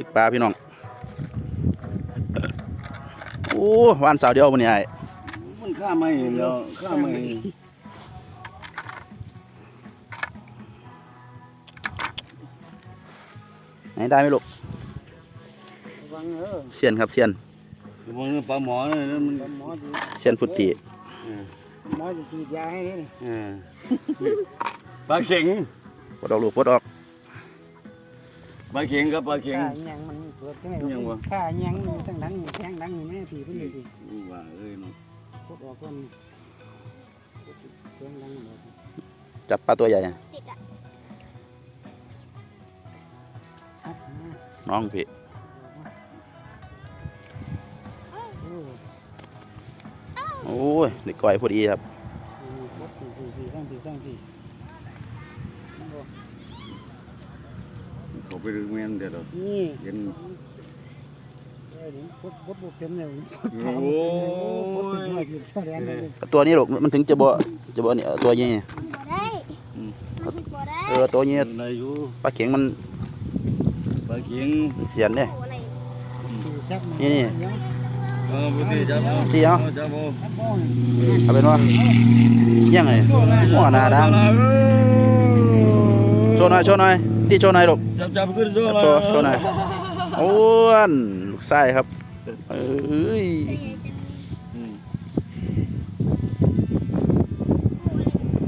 ตึกปลาพี่น้องโอ้วานสาวเดียววันนี้ไอ้มันฆ่าไม่แล้วฆ่าไม่ไหนได้ไหมลูกระวังเออเซียนครับเซียนมันปลาหมอเนี่ยมันหมอจะเซียนฟุตตีหมอจะฉีดยาให้นี่เออปลาเข็งปลดออกลูกปลดออก ปลาเข็งครับปลาเข็ง ข้ายังมันเปิดใช่ไหมยังวะ ข้ายังอยู่ทั้งหลังอยู่แทงหลังอยู่แม่ผีเพิ่นเลยสิว่าเอ้ยเนาะกดออกก่อนเสียงดังหมดจับปลาตัวใหญ่อะอัดมาน้องพี่โอ้โอ้ยเด็กก่อยพอดีครับนี่กดสี่สี่สี่ตั้งสี่ตั้งสี่นั่นบ่ เขาไปดึงแม่นเดี๋ยวเรานี่เย็นเอ้ยนี่กดกดบุกเต็มเลยโอ้กดยเป็นร้อยอยู่แสดงเลยตัวนี้ลูกมันถึงจะบ่จะบ่เนี่ยตัวนี้บ่ได้อืมมันสิบ่ได้เออตัวนี้อะไรอยู่ปลาเข็งมันปลาเข็งเสียนเนี่ยโอ้อะไรจับมันี่นี่เออบุตรจับเอาตีเอาจับเอาจับบ่อเอาเป็นว่ายังไงหัวหน้าดังโชว์หน่อยโชว์หน่อย ดีโชว์หน่อยลูกจับจับขึ้นโซ่โชว์โชว์หน่อยอ้วนลูกไส้ครับเอ้ยใส่